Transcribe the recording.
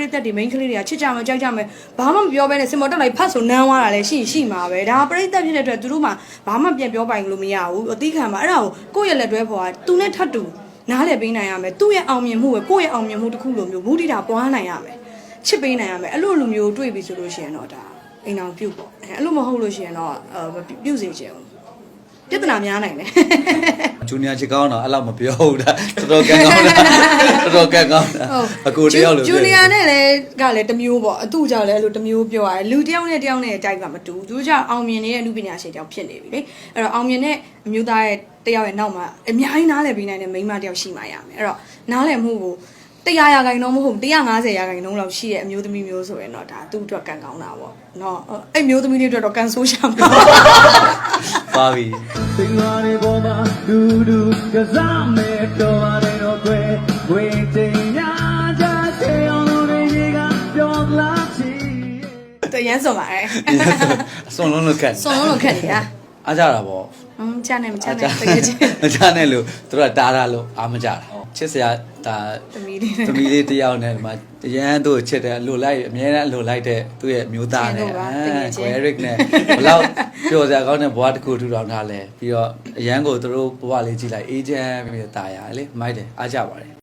ရိသတ်တွေ main ကလေးတွေကချစ်ကြမယ်ကြိုက်ကြမယ်ဘာမှမပြောဘဲနဲ့စင်မော်တက်လိုက်ဖတ်ဆိုနန်းသွားတာလည်းရှိရှိမှာပဲဒါပရိသတ်ဖြစ်တဲ့အတွက်သူတို့မှဘာမှပြန်ပြောပိုင်လို့မရဘူးအတိခံမှာအဲ့ဒါကိုကိုယ့်ရဲ့လက်တွဲဖော်ကသူနဲ့ထပ်တူနားလည်ပေးနိုင်ရမယ်သူ့ရဲ့အောင်မြင်မှုပဲကိုယ့်ရဲ့အောင်မြင်မှုတစ်ခုလိုမျိုးမူတည်တာပွားနိုင်ရမယ်ချစ်ပေးနိုင်ရမယ်အဲ့လိုလိုမျိုးတွေ့ပြီဆိုလို့ရှိရင်တော့ဒါအိမ်အောင်ပြုတ်ပေါ့အဲ့လိုမဟုတ်လို့ရှိရင်တော့အဲမပြုတ်စေချင်ဘူးပြဿနာများနိုင်တယ် ဂျူနီယာချစ်ကောင်းတော့အဲ့လောက်မပြောဘူးဒါတော်တော်ကန်ကောင်းတာတော်တော်ကန်ကောင်းတာအကိုတယောက်လိုဂျူနီယာနဲ့လည်းကလည်းတစ်မျိုးပေါ့အတူကြောင့်လည်းအဲ့လိုတစ်မျိုးပြောရတယ်လူတစ်ယောက်နဲ့တစ်ယောက်နဲ့တိုက်ကမတူဘူးသူတို့ကြောင့်အောင်မြင်နေတဲ့အမှုပညာရှင်တစ်ယောက်ဖြစ်နေပြီလေအဲ့တော့အောင်မြင်တဲ့အမျိုးသားရဲ့တစ်ယောက်ရဲ့နောက်မှာအများကြီးနားလည်ပြီးနိုင်တဲ့မိန်းမတစ်ယောက်ရှိမှရမယ်အဲ့တော့နားလည်မှုကို100ရာခိုင်နှုန်းမဟုတ်150ရာခိုင်နှုန်းလောက်ရှိတဲ့အမျိုးသမီးမျိုးဆိုရင်တော့ဒါသူ့အတွက်ကံကောင်းတာပေါ့နော်အဲ့မျိုးသမီးတွေအတွက်တော့ကန်ဆိုးရှာမှာပါပြီ စင်္ဂါရီပေါ်မှာဒူဒူကစားမဲ့တော်ပါတယ်တော့ကွယ်ဝေးတင်ညာကြစေအောင်လို့ရေကပြောလာချီတရမ်းစွန်ပါအဲအစွန်လုံးလို့ခက်စွန်လုံးလို့ခက်နေတာအားကြတာပေါ့ဟွန်းချမ်းနေမချမ်းနေတကယ်ချင်းမချနဲ့လို့သူတို့ကတားတာလို့အားမကြတာ ချစ်စရာဒါသမီးလေးသမီးလေးတစ်ယောက်နဲ့ဒီမှာရန်သူ့ကိုချစ်တယ်အလိုလိုက်အမြဲတမ်းအလိုလိုက်တဲ့သူ့ရဲ့မျိုးသားနဲ့ချစ်လို့ပါတကယ်ချင်းကိုရစ်နဲ့ဘလောက်ပျော်စရာကောင်းတဲ့ဘဝတစ်ခုထူထောင်ထားလဲပြီးတော့အရန်ကိုသူတို့ဘဝလေးကြည့်လိုက်အေဂျင့်ပြီးတော့တာရတယ်လေမိုက်တယ်အားကြပါတယ်